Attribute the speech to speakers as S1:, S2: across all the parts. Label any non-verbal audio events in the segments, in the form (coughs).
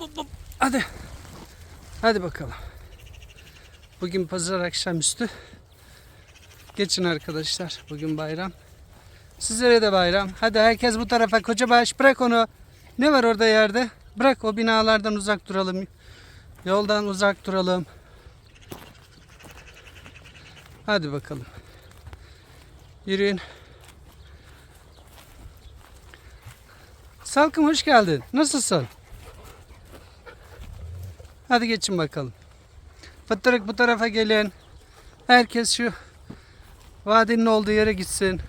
S1: hop hop. Hadi. Hadi bakalım. Bugün pazar akşamüstü. Geçin arkadaşlar. Bugün bayram. Sizlere de bayram. Hadi herkes bu tarafa. Kocabaş bırak onu. Ne var orada yerde? Bırak o binalardan uzak duralım. Yoldan uzak duralım. Hadi bakalım. Yürüyün. Salkım hoş geldin. Nasılsın? Hadi geçin bakalım. Fıttırık bu tarafa gelin. Herkes şu vadinin olduğu yere gitsin.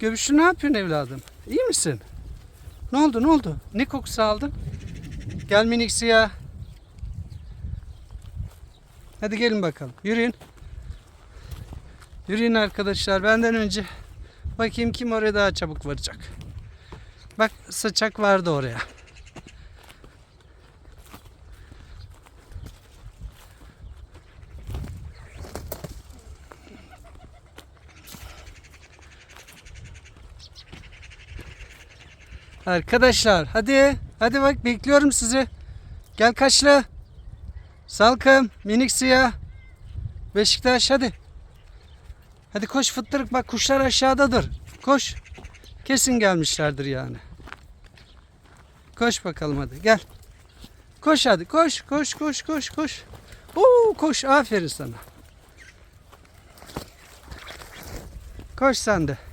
S1: Göbüşlü ne yapıyorsun evladım? İyi misin? Ne oldu ne oldu? Ne kokusu aldın? Gel minik siyah. Hadi gelin bakalım. Yürüyün. Yürüyün arkadaşlar. Benden önce bakayım kim oraya daha çabuk varacak. Bak saçak vardı oraya. Arkadaşlar hadi hadi bak bekliyorum sizi. Gel kaçlı. Salkım, minik siyah. Beşiktaş hadi. Hadi koş fıttırık bak kuşlar aşağıdadır. Koş. Kesin gelmişlerdir yani. Koş bakalım hadi gel. Koş hadi koş koş koş koş koş. Oo, koş aferin sana. Koş sen de.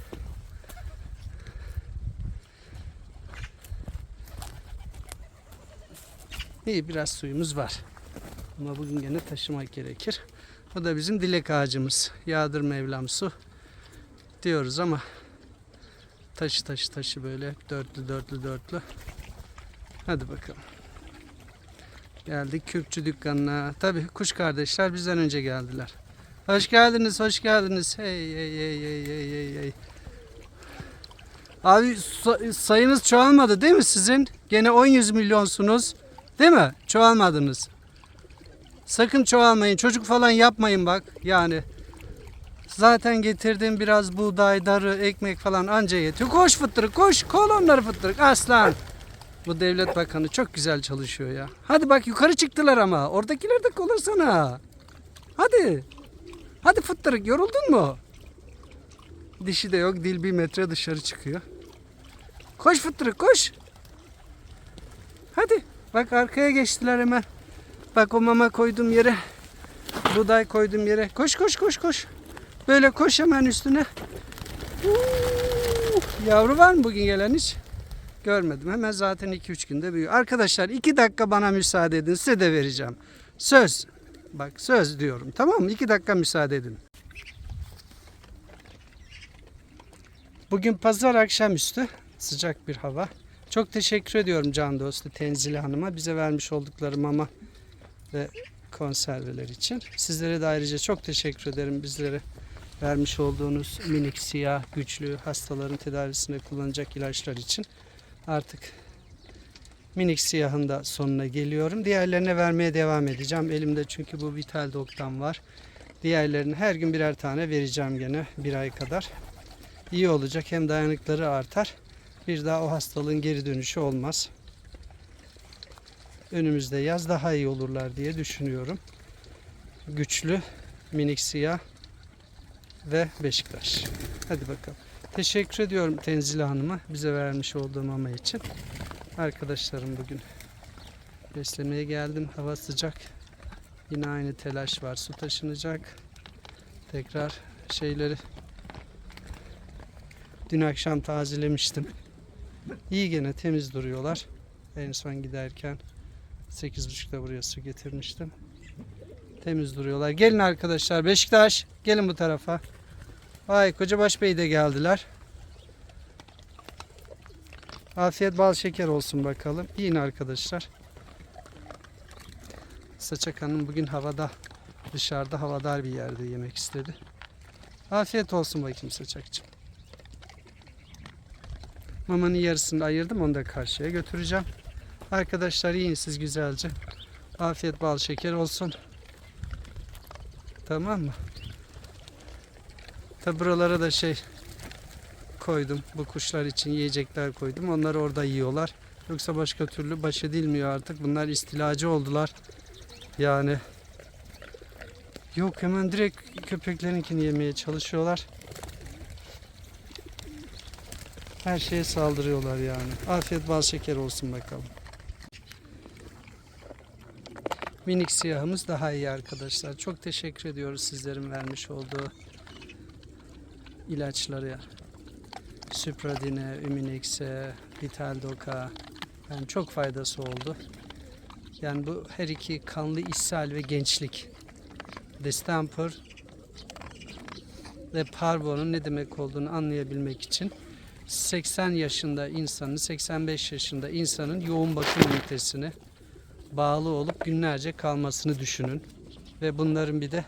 S1: İyi biraz suyumuz var. Ama bugün gene taşımak gerekir. O da bizim dilek ağacımız. Yağdır Mevlam su diyoruz ama taşı taşı taşı böyle dörtlü dörtlü dörtlü. Hadi bakalım. Geldik Kürkçü dükkanına. Tabi kuş kardeşler bizden önce geldiler. Hoş geldiniz, hoş geldiniz. Hey hey hey hey hey hey hey. Abi sa- sayınız çoğalmadı değil mi sizin? Gene 10-100 milyonsunuz. Değil mi? Çoğalmadınız. Sakın çoğalmayın. Çocuk falan yapmayın bak. Yani zaten getirdiğim biraz buğday, darı, ekmek falan anca yetiyor. Koş fıttırık koş. Kol onları fıttırık. Aslan. Bu devlet bakanı çok güzel çalışıyor ya. Hadi bak yukarı çıktılar ama. Oradakiler de kolursana. Hadi. Hadi fıttırık yoruldun mu? Dişi de yok. Dil bir metre dışarı çıkıyor. Koş fıttırık koş. Hadi. Bak arkaya geçtiler hemen. Bak o mama koydum yere. Buğday koydum yere. Koş koş koş koş. Böyle koş hemen üstüne. Uuu, yavru var mı bugün gelen hiç? Görmedim. Hemen zaten 2-3 günde büyüyor. Arkadaşlar 2 dakika bana müsaade edin. Size de vereceğim. Söz. Bak söz diyorum. Tamam mı? 2 dakika müsaade edin. Bugün pazar akşamüstü. Sıcak bir hava. Çok teşekkür ediyorum can dostu Tenzile Hanım'a bize vermiş oldukları mama ve konserveler için. Sizlere de ayrıca çok teşekkür ederim bizlere vermiş olduğunuz minik siyah güçlü hastaların tedavisinde kullanacak ilaçlar için. Artık minik siyahın da sonuna geliyorum. Diğerlerine vermeye devam edeceğim. Elimde çünkü bu Vital Dog'dan var. Diğerlerini her gün birer tane vereceğim gene bir ay kadar. İyi olacak hem dayanıkları artar bir daha o hastalığın geri dönüşü olmaz. Önümüzde yaz daha iyi olurlar diye düşünüyorum. Güçlü, minik siyah ve Beşiktaş. Hadi bakalım. Teşekkür ediyorum Tenzile Hanım'a bize vermiş olduğu mama için. Arkadaşlarım bugün beslemeye geldim. Hava sıcak. Yine aynı telaş var. Su taşınacak. Tekrar şeyleri dün akşam tazelemiştim. İyi gene temiz duruyorlar. En son giderken 8.30'da buraya su getirmiştim. Temiz duruyorlar. Gelin arkadaşlar Beşiktaş gelin bu tarafa. Vay Kocabaş Bey de geldiler. Afiyet bal şeker olsun bakalım. Yiyin arkadaşlar. Saçak Hanım bugün havada dışarıda havadar bir yerde yemek istedi. Afiyet olsun bakayım Saçakçım. Mamanın yarısını ayırdım. Onu da karşıya götüreceğim. Arkadaşlar yiyin siz güzelce. Afiyet bal şeker olsun. Tamam mı? Tabi buralara da şey koydum. Bu kuşlar için yiyecekler koydum. Onlar orada yiyorlar. Yoksa başka türlü baş edilmiyor artık. Bunlar istilacı oldular. Yani yok hemen direkt köpeklerinkini yemeye çalışıyorlar. Her şeye saldırıyorlar yani. Afiyet bal şeker olsun bakalım. Minik siyahımız daha iyi arkadaşlar. Çok teşekkür ediyoruz sizlerin vermiş olduğu ilaçları. Supradine, Üminex'e, Vitaldoka yani çok faydası oldu. Yani bu her iki kanlı ishal ve gençlik. Distemper ve parvo'nun ne demek olduğunu anlayabilmek için 80 yaşında insanın, 85 yaşında insanın yoğun bakım ünitesine bağlı olup günlerce kalmasını düşünün. Ve bunların bir de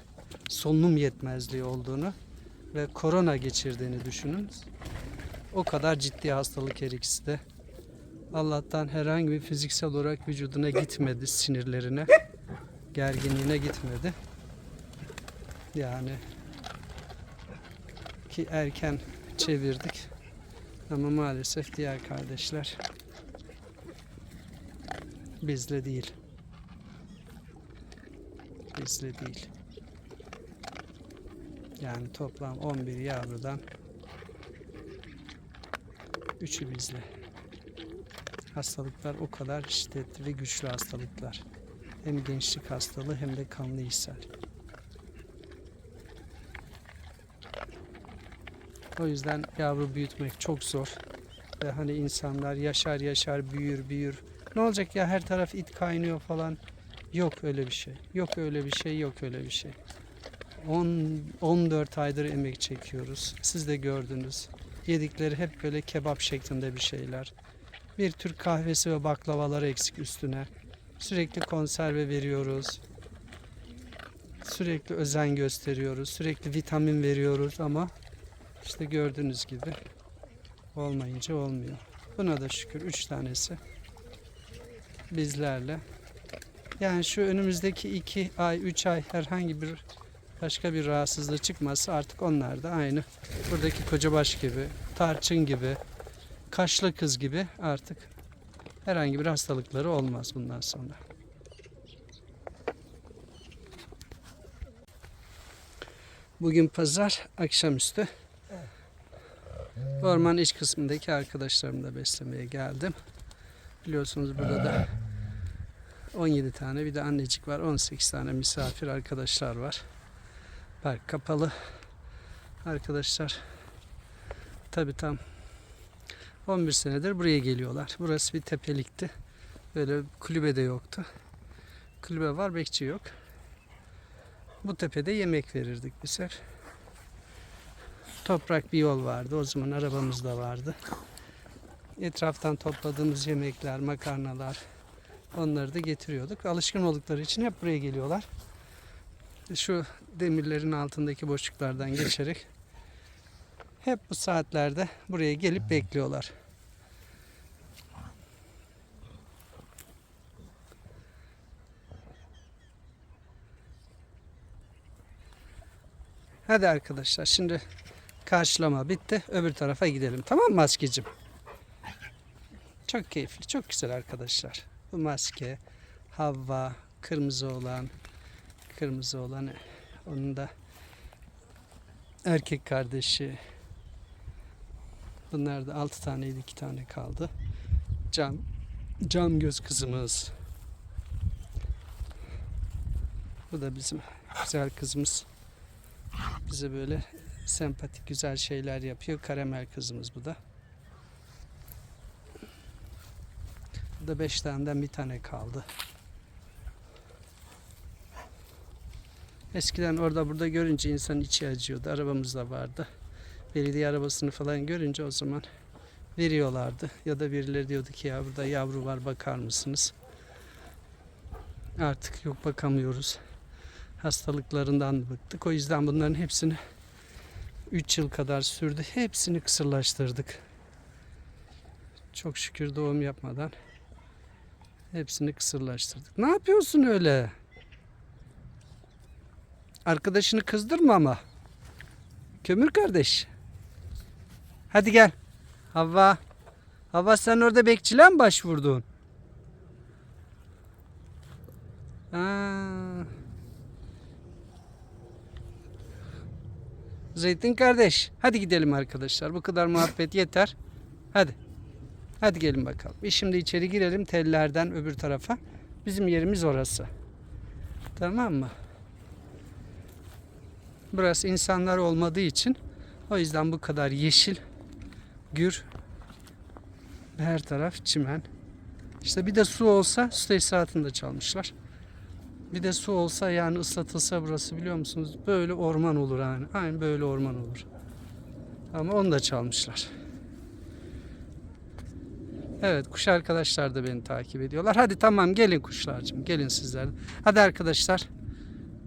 S1: solunum yetmezliği olduğunu ve korona geçirdiğini düşünün. O kadar ciddi hastalık her ikisi de. Allah'tan herhangi bir fiziksel olarak vücuduna gitmedi, sinirlerine, gerginliğine gitmedi. Yani ki erken çevirdik. Ama maalesef diğer kardeşler bizle değil. Bizle değil. Yani toplam 11 yavrudan 3'ü bizle. Hastalıklar o kadar şiddetli ve güçlü hastalıklar. Hem gençlik hastalığı hem de kanlı ishal. O yüzden yavru büyütmek çok zor. Ve hani insanlar yaşar yaşar büyür büyür. Ne olacak ya her taraf it kaynıyor falan. Yok öyle bir şey. Yok öyle bir şey, yok öyle bir şey. 10 14 aydır emek çekiyoruz. Siz de gördünüz. Yedikleri hep böyle kebap şeklinde bir şeyler. Bir Türk kahvesi ve baklavaları eksik üstüne. Sürekli konserve veriyoruz. Sürekli özen gösteriyoruz. Sürekli vitamin veriyoruz ama işte gördüğünüz gibi olmayınca olmuyor. Buna da şükür 3 tanesi bizlerle. Yani şu önümüzdeki 2 ay, 3 ay herhangi bir başka bir rahatsızlığı çıkmazsa artık onlar da aynı buradaki kocabaş gibi, tarçın gibi, kaşlı kız gibi artık herhangi bir hastalıkları olmaz bundan sonra. Bugün pazar akşamüstü. Orman iç kısmındaki arkadaşlarımla beslemeye geldim. Biliyorsunuz burada da 17 tane bir de annecik var. 18 tane misafir arkadaşlar var. Park kapalı. Arkadaşlar tabi tam 11 senedir buraya geliyorlar. Burası bir tepelikti. Böyle kulübe de yoktu. Kulübe var, bekçi yok. Bu tepede yemek verirdik bir sefer. Toprak bir yol vardı. O zaman arabamız da vardı. Etraftan topladığımız yemekler, makarnalar onları da getiriyorduk. Alışkın oldukları için hep buraya geliyorlar. Şu demirlerin altındaki boşluklardan geçerek hep bu saatlerde buraya gelip bekliyorlar. Hadi arkadaşlar şimdi karşılama bitti. Öbür tarafa gidelim. Tamam mı maskecim? Çok keyifli, çok güzel arkadaşlar. Bu maske, Havva, kırmızı olan, kırmızı olan onun da erkek kardeşi. Bunlar da 6 taneydi, 2 tane kaldı. Cam, cam göz kızımız. Bu da bizim güzel kızımız. Bize böyle sempatik güzel şeyler yapıyor. Karamel kızımız bu da. Bu da 5 taneden bir tane kaldı. Eskiden orada burada görünce insan içi acıyordu. Arabamız da vardı. Belediye arabasını falan görünce o zaman veriyorlardı. Ya da birileri diyordu ki ya burada yavru var bakar mısınız? Artık yok bakamıyoruz. Hastalıklarından bıktık. O yüzden bunların hepsini 3 yıl kadar sürdü. Hepsini kısırlaştırdık. Çok şükür doğum yapmadan hepsini kısırlaştırdık. Ne yapıyorsun öyle? Arkadaşını kızdırma ama. Kömür kardeş. Hadi gel. Havva. Havva sen orada bekçiliğe mi başvurdun? Aa. Zeytin kardeş. Hadi gidelim arkadaşlar. Bu kadar muhabbet yeter. Hadi. Hadi gelin bakalım. Biz şimdi içeri girelim tellerden öbür tarafa. Bizim yerimiz orası. Tamam mı? Burası insanlar olmadığı için o yüzden bu kadar yeşil, gür, her taraf çimen. İşte bir de su olsa su tesisatını da çalmışlar. Bir de su olsa yani ıslatılsa burası biliyor musunuz? Böyle orman olur yani. Aynen böyle orman olur. Ama onu da çalmışlar. Evet kuş arkadaşlar da beni takip ediyorlar. Hadi tamam gelin kuşlarcığım gelin sizler. Hadi arkadaşlar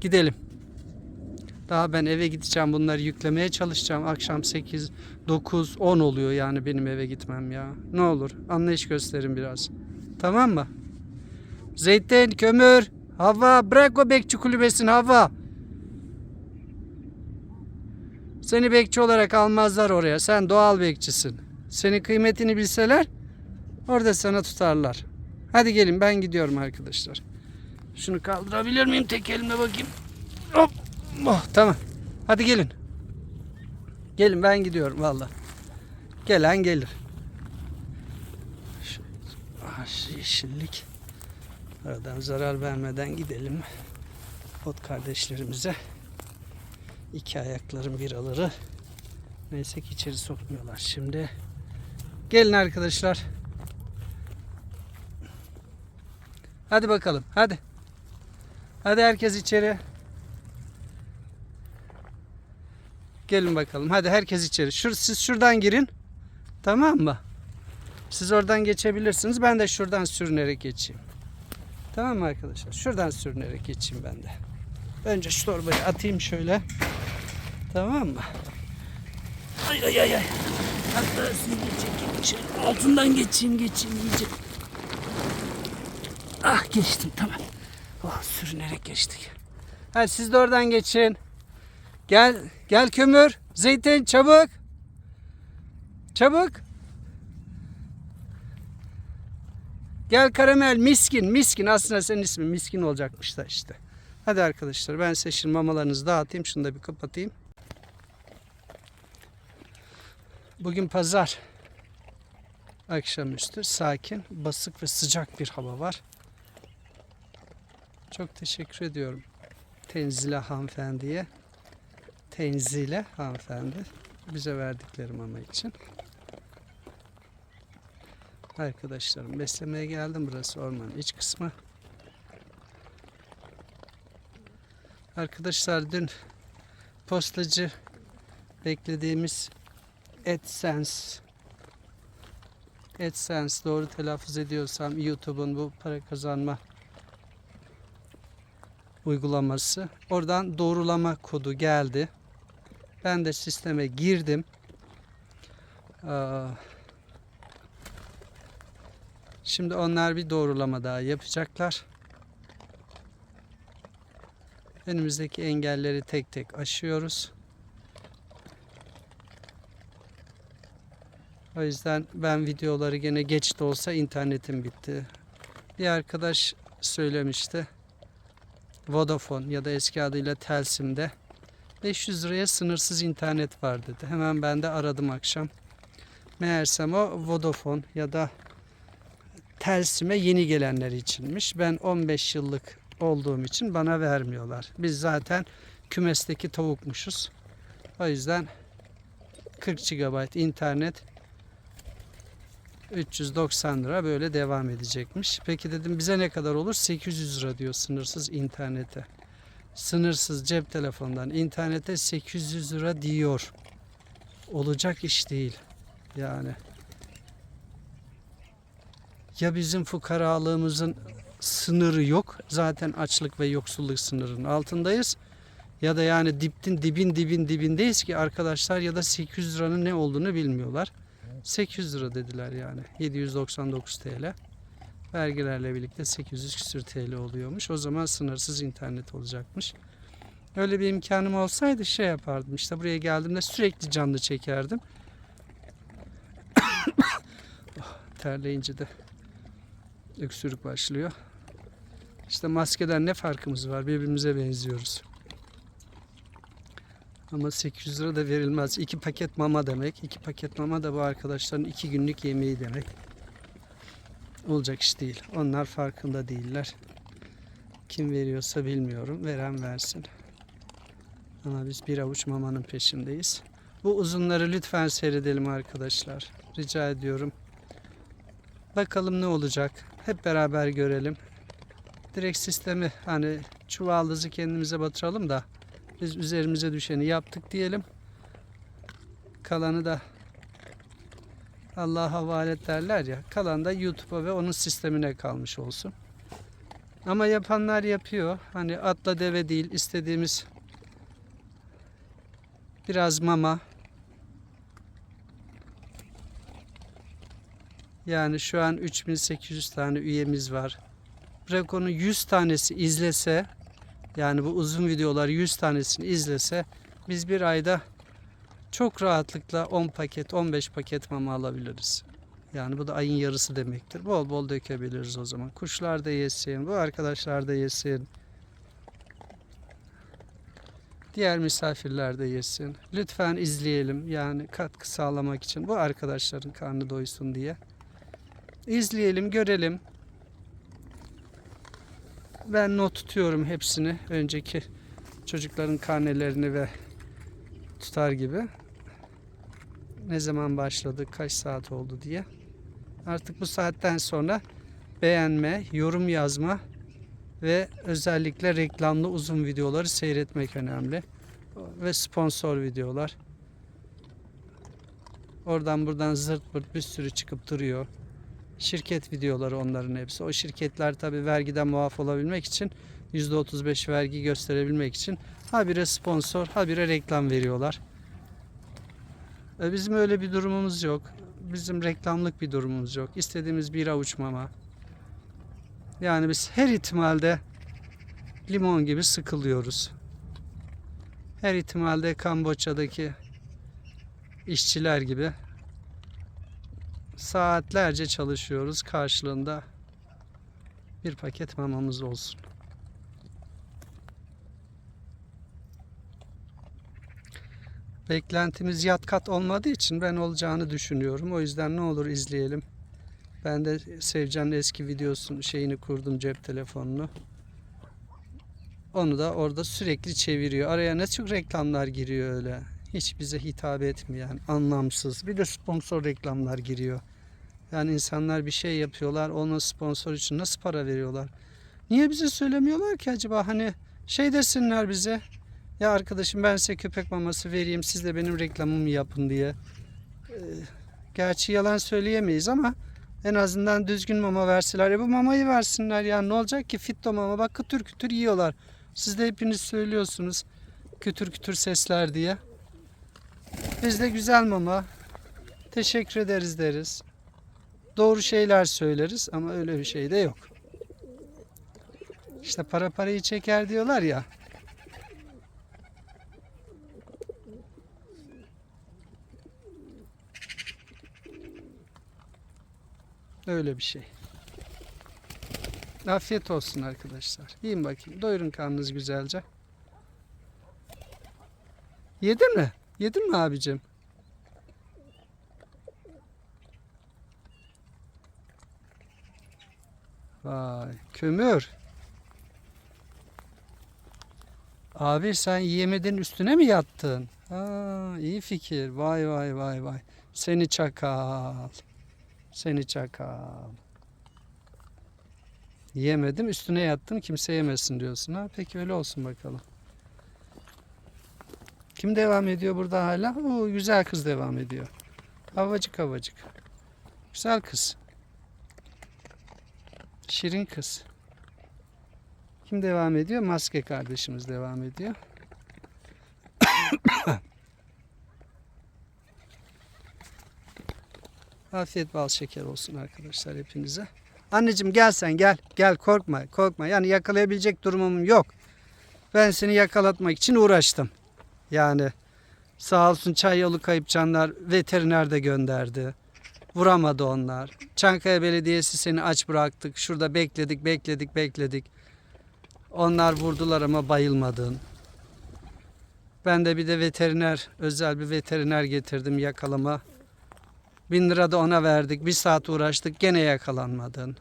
S1: gidelim. Daha ben eve gideceğim bunları yüklemeye çalışacağım. Akşam 8, 9, 10 oluyor yani benim eve gitmem ya. Ne olur anlayış gösterin biraz. Tamam mı? Zeytin, kömür, hava bırak o bekçi kulübesini hava. Seni bekçi olarak almazlar oraya. Sen doğal bekçisin. Senin kıymetini bilseler orada sana tutarlar. Hadi gelin ben gidiyorum arkadaşlar. Şunu kaldırabilir miyim tek elimle bakayım. Hop. Oh, tamam. Hadi gelin. Gelin ben gidiyorum valla. Gelen gelir. Şu, ah, yeşillik. Aradan zarar vermeden gidelim. Ot kardeşlerimize. iki ayakların biraları. Neyse ki içeri sokmuyorlar şimdi. Gelin arkadaşlar. Hadi bakalım. Hadi. Hadi herkes içeri. Gelin bakalım. Hadi herkes içeri. Şur, siz şuradan girin. Tamam mı? Siz oradan geçebilirsiniz. Ben de şuradan sürünerek geçeyim. Tamam mı arkadaşlar? Şuradan sürünerek geçeyim ben de. Önce şu torbayı atayım şöyle. Tamam mı? Ay ay ay ay. Hatta geçin geçin. Altından geçeyim geçeyim iyice. Ah geçtim tamam. Oh sürünerek geçtik. Hadi siz de oradan geçin. Gel, gel kömür, zeytin çabuk. Çabuk. Gel karamel, miskin, miskin. Aslında senin ismin miskin olacakmış da işte. Hadi arkadaşlar ben size şimdi mamalarınızı dağıtayım. Şunu da bir kapatayım. Bugün pazar. Akşamüstü sakin, basık ve sıcak bir hava var. Çok teşekkür ediyorum Tenzile hanımefendiye. Tenzile hanımefendi bize verdikleri mama için. Arkadaşlarım beslemeye geldim. Burası ormanın iç kısmı. Arkadaşlar dün postacı beklediğimiz AdSense AdSense doğru telaffuz ediyorsam YouTube'un bu para kazanma uygulaması. Oradan doğrulama kodu geldi. Ben de sisteme girdim. Aa, Şimdi onlar bir doğrulama daha yapacaklar. Önümüzdeki engelleri tek tek aşıyoruz. O yüzden ben videoları gene geç de olsa internetim bitti. Bir arkadaş söylemişti. Vodafone ya da eski adıyla Telsim'de 500 liraya sınırsız internet var dedi. Hemen ben de aradım akşam. Meğersem o Vodafone ya da Telsim'e yeni gelenler içinmiş. Ben 15 yıllık olduğum için bana vermiyorlar. Biz zaten kümesteki tavukmuşuz. O yüzden 40 GB internet 390 lira böyle devam edecekmiş. Peki dedim bize ne kadar olur? 800 lira diyor sınırsız internete. Sınırsız cep telefonundan internete 800 lira diyor. Olacak iş değil. Yani ya bizim fukaralığımızın sınırı yok. Zaten açlık ve yoksulluk sınırının altındayız. Ya da yani diptin dibin dibin dibindeyiz ki arkadaşlar ya da 800 liranın ne olduğunu bilmiyorlar. 800 lira dediler yani. 799 TL. Vergilerle birlikte 800 küsür TL oluyormuş. O zaman sınırsız internet olacakmış. Öyle bir imkanım olsaydı şey yapardım. İşte buraya geldiğimde sürekli canlı çekerdim. (coughs) terleyince de öksürük başlıyor. İşte maskeden ne farkımız var? Birbirimize benziyoruz. Ama 800 lira da verilmez. İki paket mama demek. İki paket mama da bu arkadaşların iki günlük yemeği demek. Olacak iş değil. Onlar farkında değiller. Kim veriyorsa bilmiyorum. Veren versin. Ama biz bir avuç mamanın peşindeyiz. Bu uzunları lütfen seyredelim arkadaşlar. Rica ediyorum. Bakalım ne olacak. Hep beraber görelim. Direkt sistemi hani çuvaldızı kendimize batıralım da biz üzerimize düşeni yaptık diyelim. Kalanı da Allah'a havale derler ya. Kalan da YouTube'a ve onun sistemine kalmış olsun. Ama yapanlar yapıyor. Hani atla deve değil istediğimiz biraz mama. Yani şu an 3800 tane üyemiz var. Bırak onu 100 tanesi izlese yani bu uzun videolar 100 tanesini izlese biz bir ayda çok rahatlıkla 10 paket 15 paket mama alabiliriz. Yani bu da ayın yarısı demektir. Bol bol dökebiliriz o zaman. Kuşlar da yesin, bu arkadaşlar da yesin. Diğer misafirler de yesin. Lütfen izleyelim yani katkı sağlamak için bu arkadaşların karnı doysun diye. İzleyelim, görelim. Ben not tutuyorum hepsini. Önceki çocukların karnelerini ve tutar gibi. Ne zaman başladı, kaç saat oldu diye. Artık bu saatten sonra beğenme, yorum yazma ve özellikle reklamlı uzun videoları seyretmek önemli. Ve sponsor videolar. Oradan buradan zırt pırt bir sürü çıkıp duruyor. Şirket videoları onların hepsi. O şirketler tabi vergiden muaf olabilmek için %35 vergi gösterebilmek için habire sponsor, habire reklam veriyorlar. E, Bizim öyle bir durumumuz yok. Bizim reklamlık bir durumumuz yok. İstediğimiz bir avuç mama. Yani biz her ihtimalde limon gibi sıkılıyoruz. Her ihtimalde Kamboçya'daki işçiler gibi saatlerce çalışıyoruz. Karşılığında bir paket mamamız olsun. Beklentimiz yat kat olmadığı için ben olacağını düşünüyorum. O yüzden ne olur izleyelim. Ben de Sevcan'ın eski videosunu şeyini kurdum cep telefonunu. Onu da orada sürekli çeviriyor. Araya ne çok reklamlar giriyor öyle. Hiç bize hitap etmeyen, anlamsız. Bir de sponsor reklamlar giriyor. Yani insanlar bir şey yapıyorlar. Ona sponsor için nasıl para veriyorlar? Niye bize söylemiyorlar ki acaba? Hani şey desinler bize. Ya arkadaşım ben size köpek maması vereyim. Siz de benim reklamımı yapın diye. Ee, gerçi yalan söyleyemeyiz ama en azından düzgün mama verseler. E bu mamayı versinler ya. Ne olacak ki? Fitto mama. Bak kütür kütür yiyorlar. Siz de hepiniz söylüyorsunuz. Kütür kütür sesler diye. Biz de güzel mama. Teşekkür ederiz deriz. Doğru şeyler söyleriz ama öyle bir şey de yok. İşte para parayı çeker diyorlar ya. Öyle bir şey. Afiyet olsun arkadaşlar. Yiyin bakayım. Doyurun karnınız güzelce. Yedin mi? Yedin mi abicim? Vay kömür. Abi sen yiyemedin üstüne mi yattın? Ha, iyi fikir. Vay vay vay vay. Seni çakal. Seni çakal. Yemedim üstüne yattım kimse yemesin diyorsun ha. Peki öyle olsun bakalım. Kim devam ediyor burada hala? O güzel kız devam ediyor. Havacık havacık. Güzel kız. Şirin kız. Kim devam ediyor? Maske kardeşimiz devam ediyor. (coughs) Afiyet bal şeker olsun arkadaşlar hepinize. Anneciğim gel sen gel. Gel korkma korkma. Yani yakalayabilecek durumum yok. Ben seni yakalatmak için uğraştım. Yani sağ olsun çay yolu kayıp canlar veteriner de gönderdi. Vuramadı onlar. Çankaya Belediyesi seni aç bıraktık. Şurada bekledik, bekledik, bekledik. Onlar vurdular ama bayılmadın. Ben de bir de veteriner, özel bir veteriner getirdim yakalama. Bin lira da ona verdik. Bir saat uğraştık gene yakalanmadın.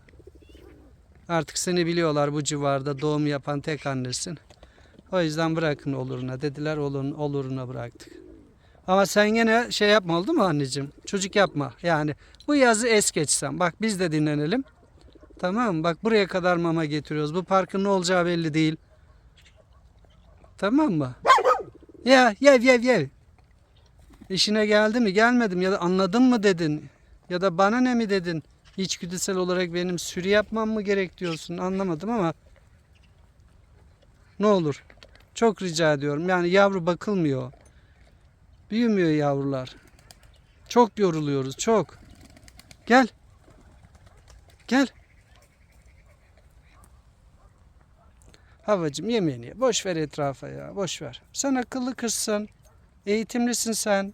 S1: Artık seni biliyorlar bu civarda doğum yapan tek annesin. O yüzden bırakın oluruna dediler olurun, oluruna bıraktık. Ama sen gene şey yapma oldu mu anneciğim? Çocuk yapma. Yani bu yazı es geçsen. Bak biz de dinlenelim. Tamam mı? Bak buraya kadar mama getiriyoruz. Bu parkın ne olacağı belli değil. Tamam mı? Ya yev yev yev. İşine geldi mi gelmedim ya da anladın mı dedin. Ya da bana ne mi dedin. İçgüdüsel olarak benim sürü yapmam mı gerek diyorsun. Anlamadım ama. Ne olur. Çok rica ediyorum. Yani yavru bakılmıyor. Büyümüyor yavrular. Çok yoruluyoruz çok. Gel. Gel. Havacım yemeğini ye. Boş ver etrafa ya. Boş ver. Sen akıllı kızsın. Eğitimlisin sen.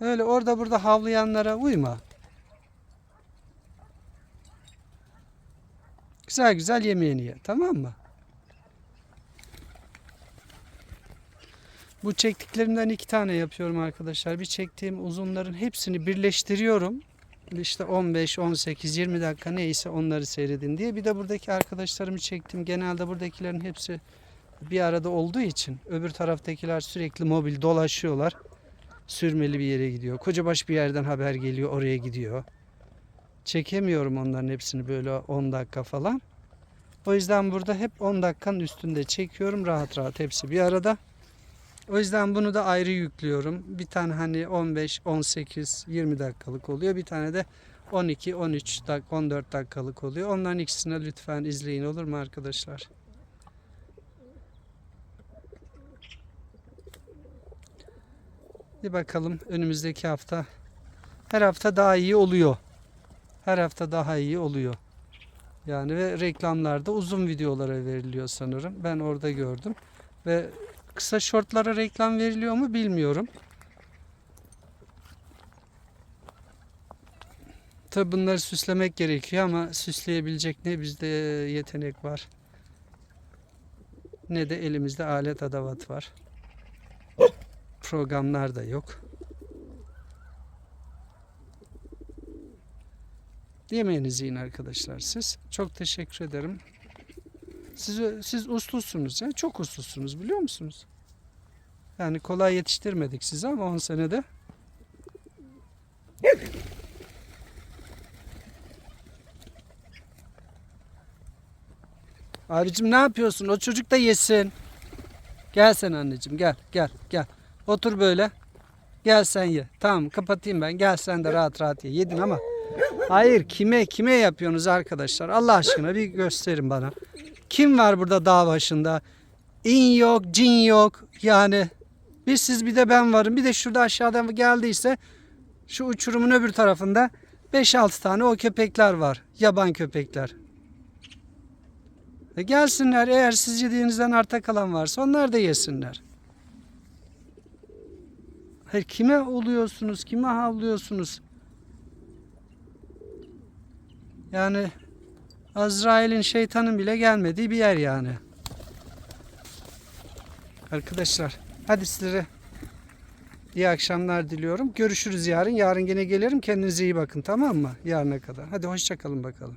S1: Öyle orada burada havlayanlara uyma. Güzel güzel yemeğini ye. Tamam mı? Bu çektiklerimden iki tane yapıyorum arkadaşlar. Bir çektiğim uzunların hepsini birleştiriyorum. İşte 15, 18, 20 dakika neyse onları seyredin diye. Bir de buradaki arkadaşlarımı çektim. Genelde buradakilerin hepsi bir arada olduğu için öbür taraftakiler sürekli mobil dolaşıyorlar. Sürmeli bir yere gidiyor. Kocabaş bir yerden haber geliyor oraya gidiyor. Çekemiyorum onların hepsini böyle 10 dakika falan. O yüzden burada hep 10 dakikanın üstünde çekiyorum rahat rahat hepsi bir arada. O yüzden bunu da ayrı yüklüyorum. Bir tane hani 15, 18, 20 dakikalık oluyor. Bir tane de 12, 13 dak 14 dakikalık oluyor. Onların ikisini lütfen izleyin olur mu arkadaşlar? Bir bakalım önümüzdeki hafta. Her hafta daha iyi oluyor. Her hafta daha iyi oluyor. Yani ve reklamlarda uzun videolara veriliyor sanırım. Ben orada gördüm. Ve kısa şortlara reklam veriliyor mu bilmiyorum. Tabi bunları süslemek gerekiyor ama süsleyebilecek ne bizde yetenek var. Ne de elimizde alet adavat var. Programlar da yok. Yemeğinizi yiyin arkadaşlar siz. Çok teşekkür ederim. Siz, siz uslusunuz ya. Çok uslusunuz biliyor musunuz? Yani kolay yetiştirmedik sizi ama 10 senede. Abicim ne yapıyorsun? O çocuk da yesin. Gel sen anneciğim gel gel gel. Otur böyle. Gel sen ye. Tamam kapatayım ben. Gel sen de rahat rahat ye. Yedin ama. Hayır kime kime yapıyorsunuz arkadaşlar? Allah aşkına bir gösterin bana. Kim var burada dağ başında? İn yok, cin yok. Yani bir siz bir de ben varım. Bir de şurada aşağıdan geldiyse şu uçurumun öbür tarafında 5-6 tane o köpekler var. Yaban köpekler. E gelsinler eğer siz yediğinizden arta kalan varsa onlar da yesinler. Hayır kime oluyorsunuz? Kime havlıyorsunuz? Yani Azrail'in şeytanın bile gelmediği bir yer yani. Arkadaşlar hadi sizlere iyi akşamlar diliyorum. Görüşürüz yarın. Yarın gene gelirim. Kendinize iyi bakın tamam mı? Yarına kadar. Hadi hoşçakalın bakalım.